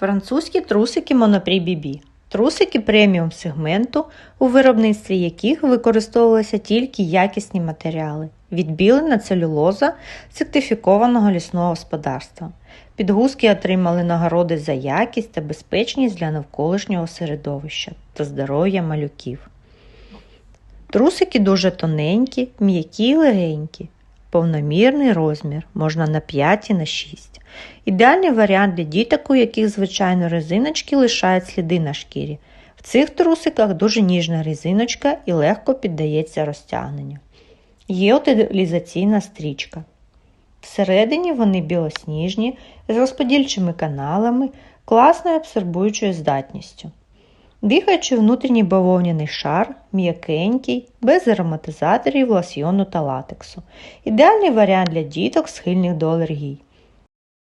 Французькі трусики Monoprix BB. Трусики преміум сегменту, у виробництві яких використовувалися тільки якісні матеріали, відбілена целюлоза сертифікованого лісного господарства. Підгузки отримали нагороди за якість та безпечність для навколишнього середовища та здоров'я малюків. Трусики дуже тоненькі, м'які і легенькі. Повномірний розмір можна на 5 і на 6. Ідеальний варіант для діток, у яких, звичайно, резиночки лишають сліди на шкірі. В цих трусиках дуже ніжна резиночка і легко піддається розтягненню. Є утилізаційна стрічка. Всередині вони білосніжні, з розподільчими каналами, класною абсорбуючою здатністю. Дихаючий внутрішній бавовняний шар, м'якенький, без ароматизаторів, лосьйону та латексу. Ідеальний варіант для діток, схильних до алергій.